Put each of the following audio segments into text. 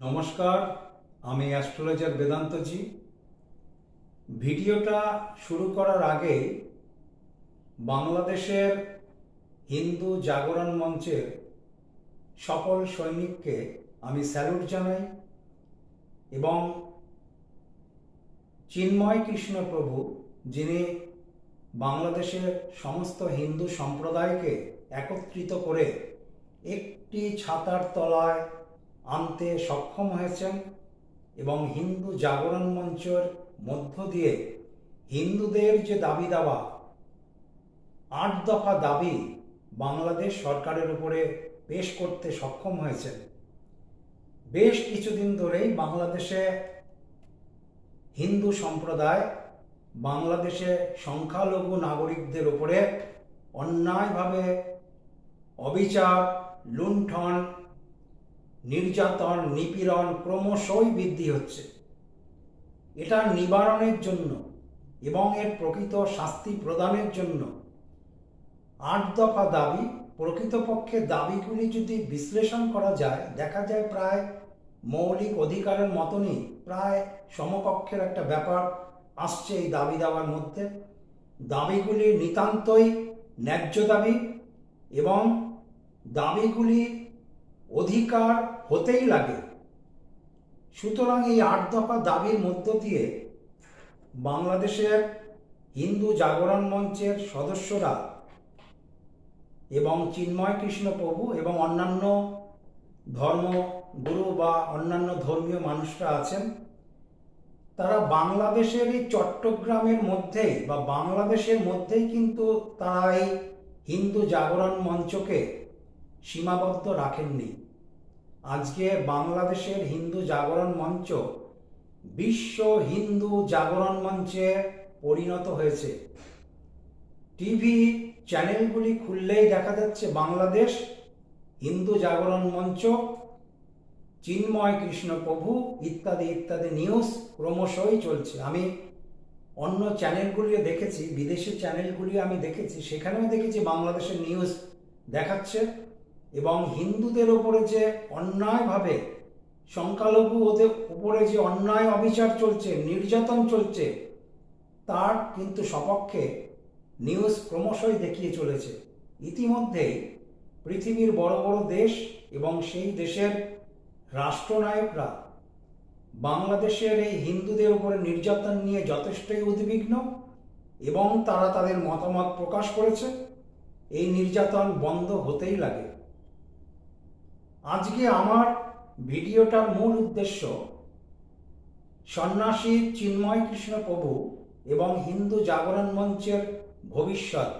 নমস্কার, আমি অ্যাস্ট্রোলজার বেদান্তজি। ভিডিওটা শুরু করার আগে বাংলাদেশের হিন্দু জাগরণ মঞ্চের সকল সৈনিককে আমি স্যালুট জানাই এবং চিন্ময় কৃষ্ণ প্রভু, যিনি বাংলাদেশের সমস্ত হিন্দু সম্প্রদায়কে একত্রিত করে একটি ছাতার তলায় আনতে সক্ষম হয়েছেন এবং হিন্দু জাগরণ মঞ্চের মধ্য দিয়ে হিন্দুদের যে দাবি দাওয়া আট দফা দাবি বাংলাদেশ সরকারের উপরে পেশ করতে সক্ষম হয়েছেন। বেশ কিছুদিন ধরেই বাংলাদেশে হিন্দু সম্প্রদায় বাংলাদেশে সংখ্যালঘু নাগরিকদের উপরে অন্যায়ভাবে অবিচার, লুণ্ঠন নির্যাতন, নিপীড়ন ক্রমশই বৃদ্ধি হচ্ছে। এটা নিবারণের জন্য এবং এর প্রকৃত শাস্তি প্রদানের জন্য। আট দফা দাবি, প্রকৃতপক্ষে দাবিগুলি যদি বিশ্লেষণ করা যায়, দেখা যায় প্রায় মৌলিক অধিকারের মতনই প্রায় সমকক্ষের একটা ব্যাপার আসছে এই দাবি দাবার মধ্যে। দাবিগুলি নিতান্তই ন্যায্য দাবি এবং দাবিগুলি অধিকার হতেই লাগে। সুতরাং এই আট দফা দাবির মধ্য দিয়ে বাংলাদেশের হিন্দু জাগরণ মঞ্চের সদস্যরা এবং চিন্ময় কৃষ্ণ প্রভু এবং অন্যান্য ধর্মগুরু বা অন্যান্য ধর্মীয় মানুষরা আছেন, তারা বাংলাদেশের এই চট্টগ্রামের মধ্যেই বা বাংলাদেশের মধ্যেই কিন্তু তারা এই হিন্দু জাগরণ মঞ্চকে সীমাবদ্ধ রাখেননি। আজকে বাংলাদেশের হিন্দু জাগরণ মঞ্চ বিশ্ব হিন্দু জাগরণ মঞ্চে পরিণত হয়েছে। টিভি চ্যানেলগুলি খুললেই দেখা যাচ্ছে বাংলাদেশ হিন্দু জাগরণ মঞ্চ, চিন্ময় কৃষ্ণ প্রভু ইত্যাদি ইত্যাদি নিউজ ক্রমশই চলছে। আমি অন্য চ্যানেলগুলি দেখেছি, বিদেশি চ্যানেলগুলি আমি দেখেছি, সেখানেও দেখেছি বাংলাদেশের নিউজ দেখাচ্ছে। এবং হিন্দুদের ওপরে যে অন্যায়ভাবে, সংখ্যালঘু ওদের উপরে যে অন্যায় অবিচার চলছে, নির্যাতন চলছে, তার কিন্তু সপক্ষে নিউজ ক্রমশই দেখিয়ে চলেছে। ইতিমধ্যেই পৃথিবীর বড় বড় দেশ এবং সেই দেশের রাষ্ট্রনায়করা বাংলাদেশের এই হিন্দুদের উপরে নির্যাতন নিয়ে যথেষ্টই উদ্বিগ্ন এবং তারা তাদের মতামত প্রকাশ করেছে। এই নির্যাতন বন্ধ হতেই লাগে। আজকে আমার ভিডিওটার মূল উদ্দেশ্য সন্ন্যাসী চিন্ময় কৃষ্ণ প্রভু এবং হিন্দু জাগরণ মঞ্চের ভবিষ্যৎ।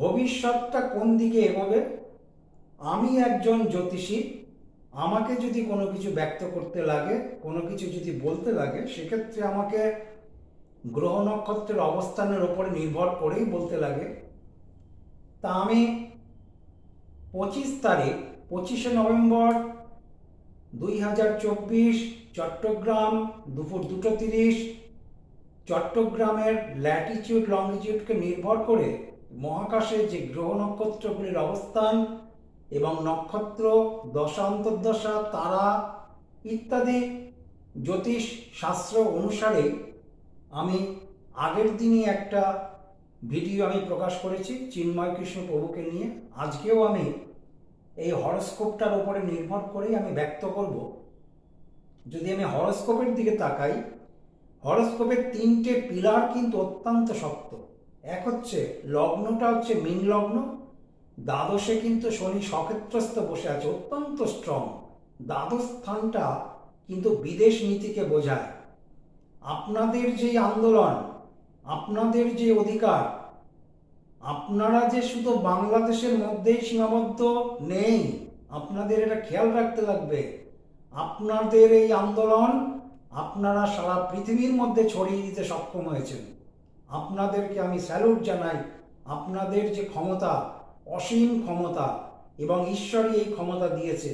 ভবিষ্যৎটা কোন দিকে এগোবে? আমি একজন জ্যোতিষী, আমাকে যদি কোনো কিছু ব্যক্ত করতে লাগে, কোনো কিছু যদি বলতে লাগে, সেক্ষেত্রে আমাকে গ্রহ নক্ষত্রের অবস্থানের ওপরে নির্ভর করেই বলতে লাগে। তা আমি পঁচিশ তারিখ পঁচিশে নভেম্বর দুই হাজার চব্বিশ, চট্টগ্রাম দুপুর দুটো তিরিশ। চট্টগ্রামের ল্যাটিচিউড লংটিচিউডকে নির্ভর করে মহাকাশে যে গ্রহ নক্ষত্রগুলির অবস্থান এবং নক্ষত্র, দশা, অন্তর্দশা, তারা ইত্যাদি জ্যোতিষ শাস্ত্র অনুসারে আমি আগের দিনই একটা ভিডিও আমি প্রকাশ করেছি চিন্ময় কৃষ্ণ প্রভুকে নিয়ে। আজকেও আমি এই হরস্কোপটার উপরে নির্ভর করেই আমি ব্যক্ত করব। যদি আমি হরস্কোপের দিকে তাকাই, হরস্কোপের তিনটে পিলার কিন্তু অত্যন্ত শক্ত। এক হচ্ছে লগ্নটা হচ্ছে মীন লগ্ন, দ্বাদশে কিন্তু শনি সক্ষেত্রস্থ বসে আছে অত্যন্ত স্ট্রং দ্বাদশ স্থানটা কিন্তু বিদেশ নীতিকে বোঝায়। আপনাদের যে আন্দোলন, আপনাদের যে অধিকার আপনারা যে শুধু বাংলাদেশের মধ্যেই সীমাবদ্ধ নেই, আপনাদের এটা খেয়াল রাখতে লাগবে। আপনাদের এই আন্দোলন আপনারা সারা পৃথিবীর মধ্যে ছড়িয়ে দিতে সক্ষম হয়েছেন। আপনাদেরকে আমি স্যালুট জানাই, আপনাদের যে ক্ষমতা, অসীম ক্ষমতা এবং ঈশ্বরই এই ক্ষমতা দিয়েছে,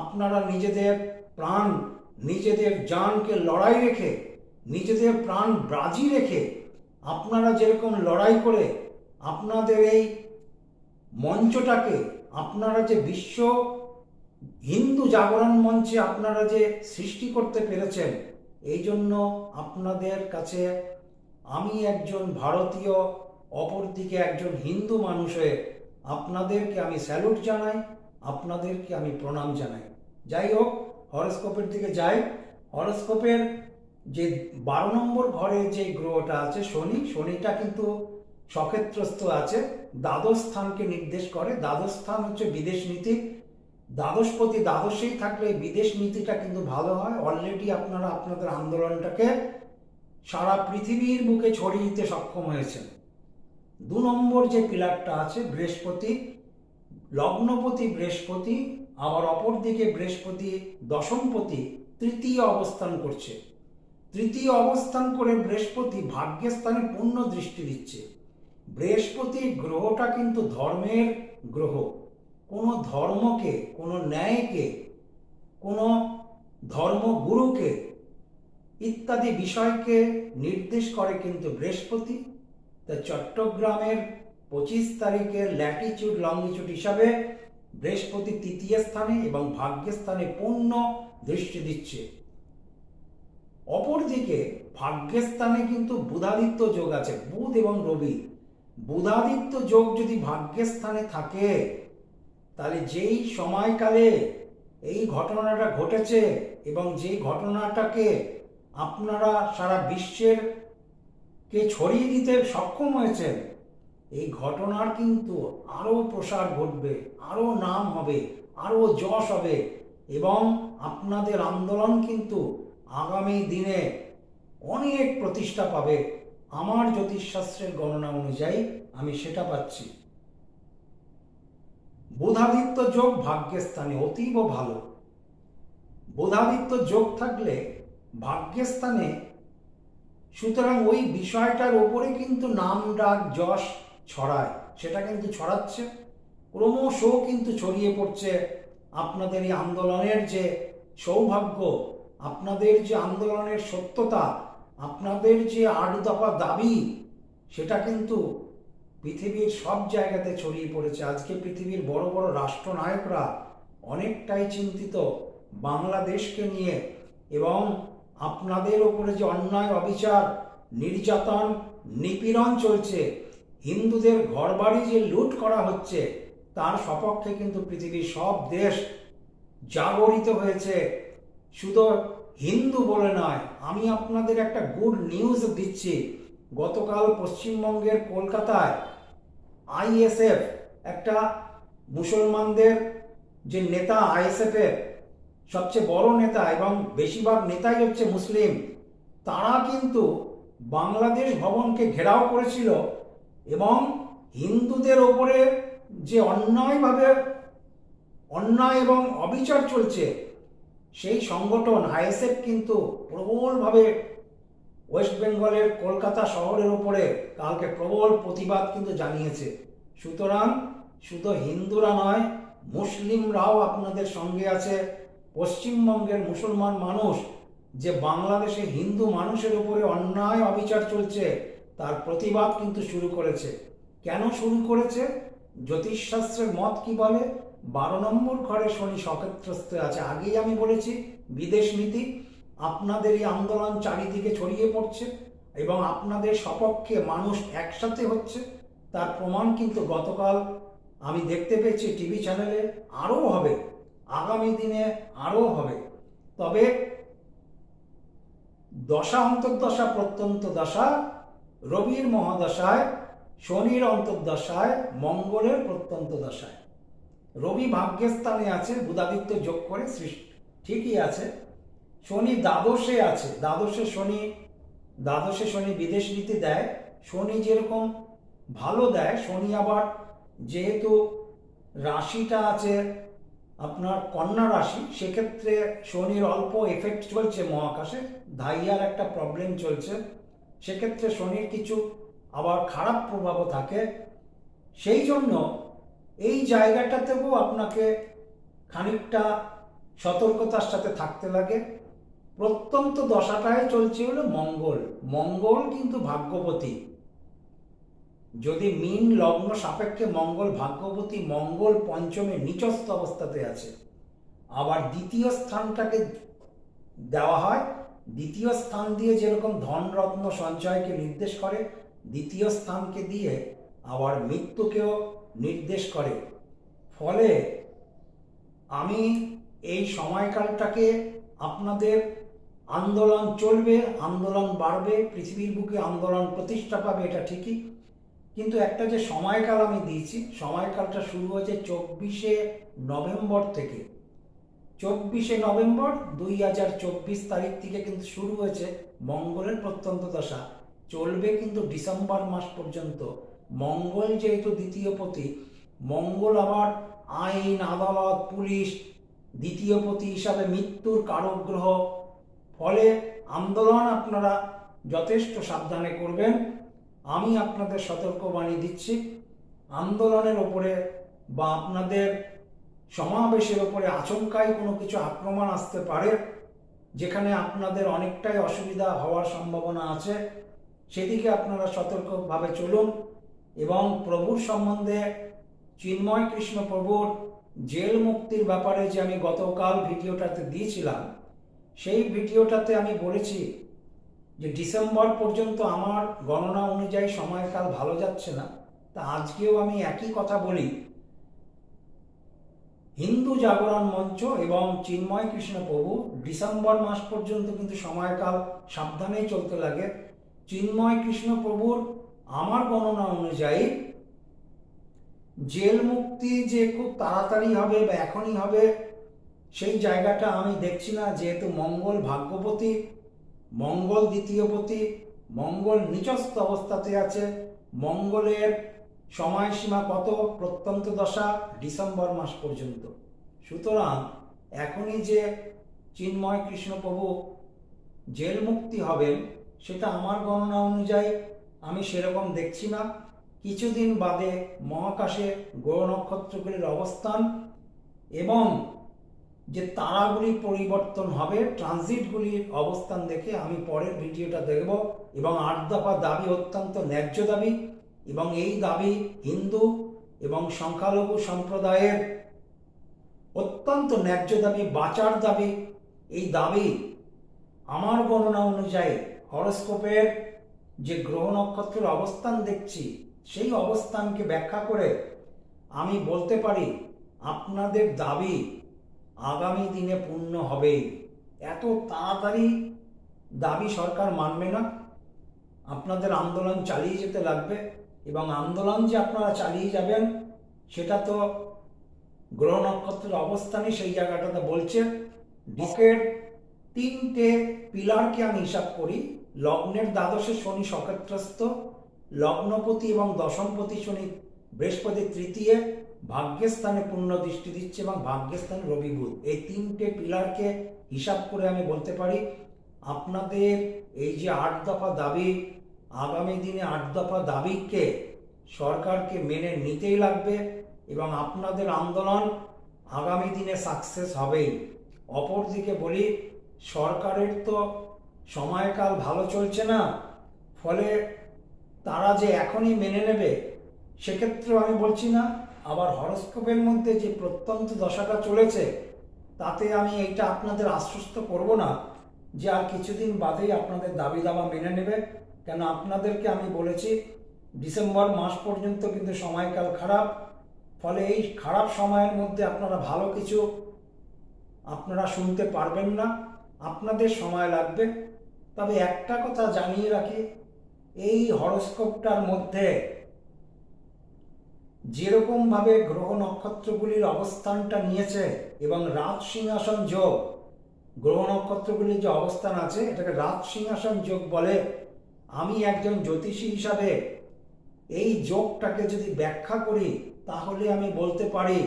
আপনারা নিজেদের প্রাণ, নিজেদের জানকে লড়াই রেখে, নিজেদের প্রাণ ব্রাজি রেখে, আপনারা যেরকম লড়াই করে আপনাদের এই মঞ্চটাকে আপনারা যে বিশ্ব হিন্দু জাগরণ মঞ্চে আপনারা যে সৃষ্টি করতে পেরেছেন, এই জন্য আপনাদের কাছে আমি একজন ভারতীয়, অপরদিকে একজন হিন্দু মানুষ হয়ে আপনাদেরকে আমি স্যালুট জানাই, আপনাদেরকে আমি প্রণাম জানাই। যাই হোক হরস্কোপের দিকে যাই। হরস্কোপের যে বারো নম্বর ঘরে যে গ্রহটা আছে শনি, শনিটা কিন্তু সক্ষেত্রস্থ আছে, দ্বাদশ স্থানকে নির্দেশ করে। দ্বাদশ স্থান হচ্ছে বিদেশ নীতি। দ্বাদশপতি দ্বাদশেই থাকলে বিদেশ নীতিটা কিন্তু ভালো হয়। অলরেডি আপনারা আপনাদের আন্দোলনটাকে সারা পৃথিবীর বুকে ছড়িয়ে দিতে সক্ষম হয়েছেন। দু নম্বর যে পিলারটা আছে, বৃহস্পতি। লগ্নপতি বৃহস্পতি, আবার অপরদিকে বৃহস্পতি দশমপতি তৃতীয় অবস্থান করছে। তৃতীয় অবস্থান করে বৃহস্পতি ভাগ্যস্থানে পূর্ণ দৃষ্টি দিচ্ছে। বৃহস্পতি গ্রহটা কিন্তু ধর্মের গ্রহ। কোনো ধর্মকে, কোনো ন্যায়কে, কোনো ধর্মগুরুকে ইত্যাদি বিষয়কে নির্দেশ করে কিন্তু বৃহস্পতি। তা চট্টগ্রামের পঁচিশ তারিখের ল্যাটিচিউড লংজিচিউড হিসাবে বৃহস্পতি তৃতীয় স্থানে এবং ভাগ্যস্থানে পূর্ণ দৃষ্টি দিচ্ছে। অপরদিকে ভাগ্যস্থানে কিন্তু বুধাদিত্য যোগ আছে, বুধ এবং রবি। বুধাদিত্য যোগ যদি ভাগ্যস্থানে থাকে, তাহলে যেই সময়কালে এই ঘটনাটা ঘটেছে এবং যেই ঘটনাটাকে আপনারা সারা বিশ্বের কে ছড়িয়ে দিতে সক্ষম হয়েছেন, এই ঘটনার কিন্তু আরও প্রসার ঘটবে, আরও নাম হবে, আরও যশ হবে এবং আপনাদের আন্দোলন কিন্তু আগামী দিনে অনেক প্রতিষ্ঠা পাবে। আমার জ্যোতিষশাস্ত্রের গণনা অনুযায়ী আমি সেটা পাচ্ছি। বুধাদিত্য যোগ ভাগ্যস্থানে অতীব ভালো। বুধাদিত্য যোগ থাকলে ভাগ্যস্থানে সুতরাং ওই বিষয়টার ওপরে কিন্তু নাম ডাক যশ ছড়ায়, সেটা কিন্তু ছড়াচ্ছে। ক্রমশ কিন্তু ছড়িয়ে পড়ছে। আপনাদের এই আন্দোলনের যে সৌভাগ্য, আপনাদের যে আন্দোলনের সত্যতা আপনাদের যে আট দফা দাবি, সেটা কিন্তু পৃথিবীর সব জায়গাতে ছড়িয়ে পড়েছে। আজকে পৃথিবীর বড় বড় রাষ্ট্রনায়করা অনেকটাই চিন্তিত বাংলাদেশকে নিয়ে এবং আপনাদের ওপরে যে অন্যায় অবিচার, নির্যাতন, নিপীড়ন চলছে, হিন্দুদের ঘরবাড়ি যে লুট করা হচ্ছে, তার সপক্ষে কিন্তু পৃথিবীর সব দেশ জাগরিত হয়েছে। শুধু হিন্দু বলে নয় আমি আপনাদের একটা গুড নিউজ দিচ্ছি। গতকাল পশ্চিমবঙ্গের কলকাতায় আইএসএফ একটা মুসলমানদের যে নেতা আইএসএফের সবচেয়ে বড় নেতা এবং বেশিরভাগ নেতাই হচ্ছে মুসলিম, তারা কিন্তু বাংলাদেশ ভবনকে ঘেরাও করেছিল এবং হিন্দুদের ওপরে যে অন্যায়ভাবে অন্যায় এবং অবিচার চলছে সেই সংগঠন আইএসএফ কিন্তু প্রবলভাবে ওয়েস্ট বেঙ্গলের কলকাতা শহরের উপরে কালকে প্রবল প্রতিবাদ কিন্তু জানিয়েছে। সুতরাং শুধু হিন্দুরা নয়, মুসলিমরাও আপনাদের সঙ্গে আছে। পশ্চিমবঙ্গের মুসলমান মানুষ, যে বাংলাদেশে হিন্দু মানুষের উপরে অন্যায় অবিচার চলছে, তার প্রতিবাদ কিন্তু শুরু করেছে। কেন শুরু করেছে? জ্যোতিষশাস্ত্রের মত কি বলে? বারো নম্বর ঘরে শনি সক্ষেত্রস্থ আছে। আগেই আমি বলেছি, বিদেশ নীতি আপনাদের এই আন্দোলন চারিদিকে ছড়িয়ে পড়ছে এবং আপনাদের সপক্ষে মানুষ একসাথে হচ্ছে। তার প্রমাণ কিন্তু গতকাল আমি দেখতে পেয়েছি টিভি চ্যানেলে, আরও হবে, আগামী দিনে আরও হবে। তবে দশা অন্তর্দশা, প্রত্যন্ত দশা, রবির মহাদশায়, শনির অন্তর্দশায়, মঙ্গলের প্রত্যন্ত দশায়। রবি ভাগ্যস্থানে আছে, বুধাদিত্য যোগ করে সৃষ্টি। ঠিকই আছে। শনি দ্বাদশে আছে। দ্বাদশে শনি দ্বাদশে শনি বিদেশ নীতি দেয়। শনি যেরকম ভালো দেয়, শনি আবার যেহেতু রাশিটা আছে আপনার কন্যা রাশি, সেক্ষেত্রে শনির অল্প এফেক্ট চলছে মহাকাশে, ধাইয়ার একটা প্রবলেম চলছে। সেক্ষেত্রে শনির কিছু আবার খারাপ প্রভাবও থাকে। সেই জন্য এই জায়গাটাতেও আপনাকে খানিকটা সতর্কতার সাথে থাকতে লাগে। প্রত্যন্ত দশাটায় চলছে হলো মঙ্গল। মঙ্গল কিন্তু ভাগ্যবতী। যদি মিন লগ্ন সাপেক্ষে মঙ্গল ভাগ্যবতী, মঙ্গল পঞ্চমে নিচস্থ অবস্থাতে আছে। আবার দ্বিতীয় স্থানটাকে দেওয়া হয়। দ্বিতীয় স্থান দিয়ে যেরকম ধনরত্ন সঞ্চয়কে নির্দেশ করে, দ্বিতীয় স্থানকে দিয়ে আবার মৃত্যুকেও নির্দেশ করে। ফলে আমি এই সময়কালটাকে আপনাদের আন্দোলন চলবে, আন্দোলন বাড়বে, পৃথিবীর বুকে আন্দোলন প্রতিষ্ঠা পাবে, এটা ঠিকই। কিন্তু একটা যে সময়কাল আমি দিয়েছি, সময়কালটা শুরু হয়েছে চব্বিশে নভেম্বর থেকে। চব্বিশে নভেম্বর দুই হাজার চব্বিশ তারিখ থেকে কিন্তু শুরু হয়েছে মঙ্গলের প্রত্যন্ত দশা। চলবে কিন্তু ডিসেম্বর মাস পর্যন্ত। মঙ্গল যেহেতু দ্বিতীয় পতি, মঙ্গল আবার আইন, আদালত, পুলিশ দ্বিতীয় পতি হিসাবে মৃত্যুর কারক গ্রহ ফলে আন্দোলন আপনারা যথেষ্ট সাবধানে করবেন। আমি আপনাদের সতর্কবাণী দিচ্ছি, আন্দোলনের ওপরে বা আপনাদের সমাবেশের ওপরে আচমকাই কোনো কিছু আক্রমণ আসতে পারে, যেখানে আপনাদের অনেকটাই অসুবিধা হওয়ার সম্ভাবনা আছে। সেদিকে আপনারা সতর্কভাবে চলুন। এবং প্রভুর সম্বন্ধে চিন্ময় কৃষ্ণ প্রভুর জেল মুক্তির ব্যাপারে যে আমি গতকাল ভিডিওটাতে দিয়েছিলাম, সেই ভিডিওটাতে আমি বলেছি যে ডিসেম্বর পর্যন্ত আমার গণনা অনুযায়ী সময়কাল ভালো যাচ্ছে না। তা আজকেও আমি একই কথা বলি। হিন্দু জাগরণ মঞ্চ এবং চিন্ময় কৃষ্ণ প্রভু ডিসেম্বর মাস পর্যন্ত কিন্তু সময়কাল সাবধানেই চলতে লাগে। চিন্ময় কৃষ্ণ প্রভুর আমার গণনা অনুযায়ী, জেল মুক্তি যে খুব তাড়াতাড়ি হবে বা এখনই হবে, সেই জায়গাটা আমি দেখছি না, যেহেতু মঙ্গল ভাগ্যপতি, মঙ্গল দ্বিতীয়পতি, মঙ্গল নিচস্থ অবস্থাতে আছে, মঙ্গলের সময়সীমা কত? প্রত্যন্ত দশা ডিসেম্বর মাস পর্যন্ত। সুতরাং এখনই যে চিন্ময় কৃষ্ণপ্রভু জেল মুক্তি হবেন, সেটা আমার গণনা অনুযায়ী আমি সেরকম দেখছি না। কিছুদিন বাদে মহাকাশে গ্রহ নক্ষত্রগুলির অবস্থান এবং যে তারাগুলির পরিবর্তন হবে, ট্রানজিটগুলির অবস্থান দেখে আমি পরের ভিডিওটা দেখব এবং আট দফা দাবি অত্যন্ত ন্যায্য দাবি এবং এই দাবি হিন্দু এবং সংখ্যালঘু সম্প্রদায়ের অত্যন্ত ন্যায্য দাবি, বাঁচার দাবি। এই দাবি আমার গণনা অনুযায়ী হরস্কোপের যে গ্রহ নক্ষত্রের অবস্থান দেখছি, সেই অবস্থানকে ব্যাখ্যা করে আমি বলতে পারি, আপনাদের দাবি আগামী দিনে পূর্ণ হবে এত তাড়াতাড়ি দাবি সরকার মানবে না। আপনাদের আন্দোলন চালিয়ে যেতে লাগবে এবং আন্দোলন যে আপনারা চালিয়ে যাবেন, সেটা তো গ্রহ নক্ষত্রের অবস্থানই সেই জায়গাটাতে বলছে। ডিকের তিনটে পিলারকে আমি হিসাব করি লগ্নের দ্বাদশে শনি সক্ষেত্রস্থ লগ্নপতি এবং দশমপতি শনি বৃহস্পতি তৃতীয় ভাগ্যের স্থানে পূর্ণ দৃষ্টি দিচ্ছে এবং ভাগ্যের স্থানে রবি বুধ। এই তিনটে পিলারকে হিসাব করে আমি বলতে পারি, আপনাদের এই যে আট দফা দাবি, আগামী দিনে আট দফা দাবিকে সরকারকে মেনে নিতেই লাগবে এবং আপনাদের আন্দোলন আগামী দিনে সাকসেস হবেই। অপরদিকে বলি, সরকারের তো সময়কাল ভালো চলছে না, ফলে তারা যে এখনই মেনে নেবে, সেক্ষেত্রেও আমি বলছি না, আবার হরস্কোপের মধ্যে যে প্রত্যন্ত দশাটা চলেছে, তাতে আমি এইটা আপনাদের আশ্বস্ত করব না যে আর কিছুদিন বাদেই আপনাদের দাবি দাবা মেনে নেবে। কেন আপনাদেরকে আমি বলেছি, ডিসেম্বর মাস পর্যন্ত কিন্তু সময়কাল খারাপ, ফলে এই খারাপ সময়ের মধ্যে আপনারা ভালো কিছু আপনারা শুনতে পারবেন না। আপনাদের সময় লাগবে। তবে একটা কথা জানিয়ে রাখি, এই হরস্কোপটার মধ্যে যেরকমভাবে গ্রহ নক্ষত্রগুলির অবস্থানটা নিয়েছে এবং রাজ সিংহাসন যোগ, গ্রহ নক্ষত্রগুলির যে অবস্থান আছে, এটাকে রাজ সিংহাসন যোগ বলে। আমি একজন জ্যোতিষী হিসাবে এই যোগটাকে যদি ব্যাখ্যা করি, তাহলে আমি বলতে পারি,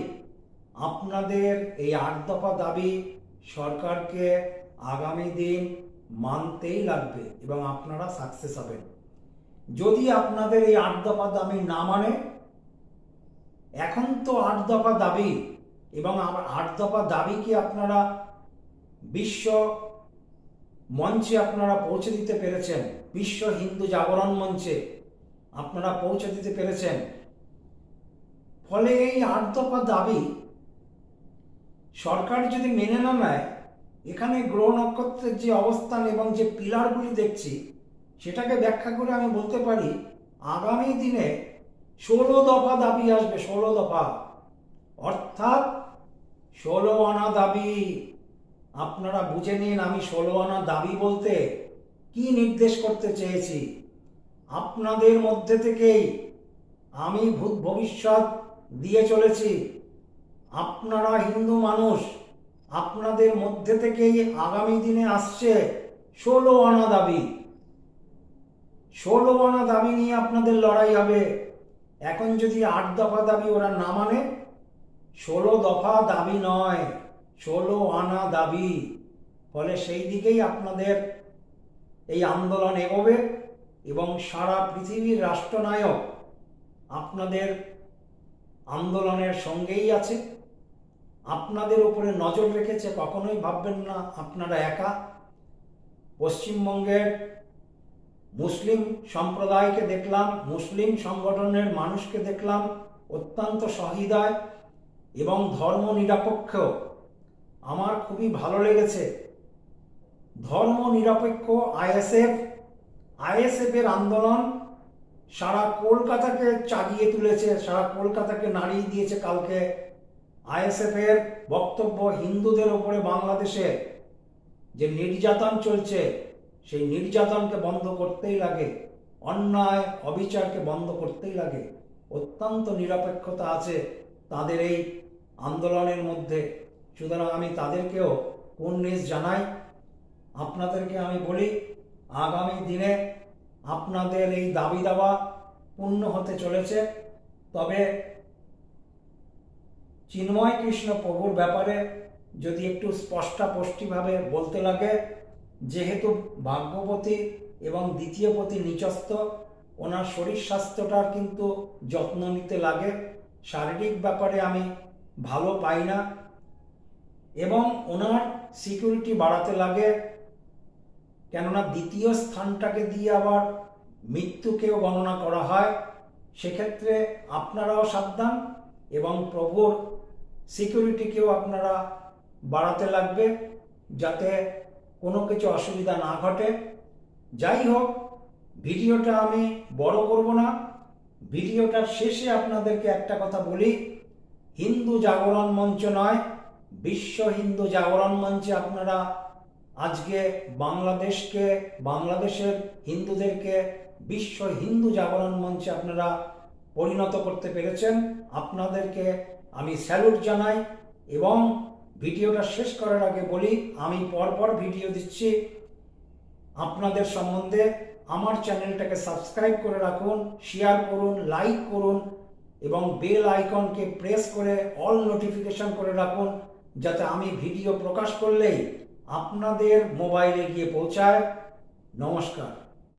আপনাদের এই আট দফা দাবি সরকারকে আগামী দিন মানতেই লাগবে এবং আপনারা সাকসেস হবেন। যদি আপনাদের এই আট দফা দাবি না মানে এখন তো আট দফা দাবি এবং আট দফা দাবিকে আপনারা বিশ্ব মঞ্চে আপনারা পৌঁছে দিতে পেরেছেন? বিশ্ব হিন্দু জাগরণ মঞ্চে আপনারা পৌঁছে দিতে পেরেছেন। ফলে এই আট দফা দাবি সরকার যদি মেনে না নেয় এখানে গ্রহ নক্ষত্রের যে অবস্থান এবং যে পিলারগুলি দেখছি, সেটাকে ব্যাখ্যা করে আমি বলতে পারি, আগামী দিনে ষোলো দফা দাবি আসবে, ষোলো দফা। অর্থাৎ ষোলো আনা দাবি। আপনারা বুঝে নিন আমি ষোলো আনা দাবি বলতে কি নির্দেশ করতে চেয়েছি। আপনাদের মধ্যে থেকেই আমি ভূত ভবিষ্যৎ দিয়ে চলেছি। আপনারা হিন্দু মানুষ আপনাদের মধ্যে থেকেই আগামী দিনে আসছে ষোলো আনা দাবি। ষোলো আনা দাবি নিয়ে আপনাদের লড়াই হবে। এখন যদি আট দফা দাবি ওরা না মানে ষোলো দফা দাবি নয়, ষোলো আনা দাবি। ফলে সেই দিকেই আপনাদের এই আন্দোলন এগোবে এবং সারা পৃথিবীর রাষ্ট্রনায়ক আপনাদের আন্দোলনের সঙ্গেই আছে। আপনাদের উপরে নজর রেখেছে, কখনোই ভাববেন না আপনারা একা। পশ্চিমবঙ্গের মুসলিম সম্প্রদায়কে দেখলাম, মুসলিম সংগঠনের মানুষকে দেখলাম, অত্যন্ত সহৃদয় এবং ধর্ম নিরপেক্ষ আমার খুবই ভালো লেগেছে। ধর্ম নিরপেক্ষ আইএসএফ, আইএসএফের আন্দোলন সারা কলকাতাকে চাগিয়ে তুলেছে, সারা কলকাতাকে নাড়িয়ে দিয়েছে কালকে আইএসএফের বক্তব্য হিন্দুদের ওপরে বাংলাদেশে যে নির্যাতন চলছে, সেই নির্যাতনকে বন্ধ করতেই লাগে, অন্যায়, অবিচারকে বন্ধ করতেই লাগে। অত্যন্ত নিরপেক্ষতা আছে তাদের এই আন্দোলনের মধ্যে। সুতরাং আমি তাদেরকেও কুর্নিশ জানাই? আপনাদেরকে আমি বলি, আগামী দিনে আপনাদের এই দাবি দাবা পূর্ণ হতে চলেছে। তবে চিন্ময় কৃষ্ণ প্রভুর ব্যাপারে যদি একটু স্পষ্টাস্পষ্টিভাবে বলতে লাগে, যেহেতু ভাগ্যবতী এবং দ্বিতীয় পতি নিচস্থ, ওনার শরীর স্বাস্থ্যটার কিন্তু যত্ন নিতে লাগে। শারীরিক ব্যাপারে আমি ভালো পাই না। এবং ওনার সিকিউরিটি বাড়াতে লাগে, কেননা দ্বিতীয় স্থানটাকে দিয়ে আবার মৃত্যুকেও গণনা করা হয়। সেক্ষেত্রে আপনারাও সাবধান এবং প্রভুর সিকিউরিটিকেও আপনারা বাড়াতে লাগবে যাতে কোনো কিছু অসুবিধা না ঘটে। যাই হোক, ভিডিওটা আমি বড় করব না। ভিডিওটার শেষে আপনাদেরকে একটা কথা বলি। হিন্দু জাগরণ মঞ্চ নয়, বিশ্ব হিন্দু জাগরণ মঞ্চে আপনারা আজকে বাংলাদেশকে, বাংলাদেশের হিন্দুদেরকে, বিশ্ব হিন্দু জাগরণ মঞ্চে আপনারা পরিণত করতে পেরেছেন। আপনাদেরকে আমি স্যালুট জানাই এবং ভিডিওটা শেষ করার আগে বলি, আমি পরপর ভিডিও দিচ্ছি। আপনাদের সম্বন্ধে আমার চ্যানেলটাকে সাবস্ক্রাইব করে রাখুন শেয়ার করুন লাইক করুন এবং বেল আইকনকে প্রেস করে অল নোটিফিকেশন করে রাখুন, যাতে আমি ভিডিও প্রকাশ করলেই আপনাদের মোবাইলে গিয়ে পৌঁছায়। নমস্কার।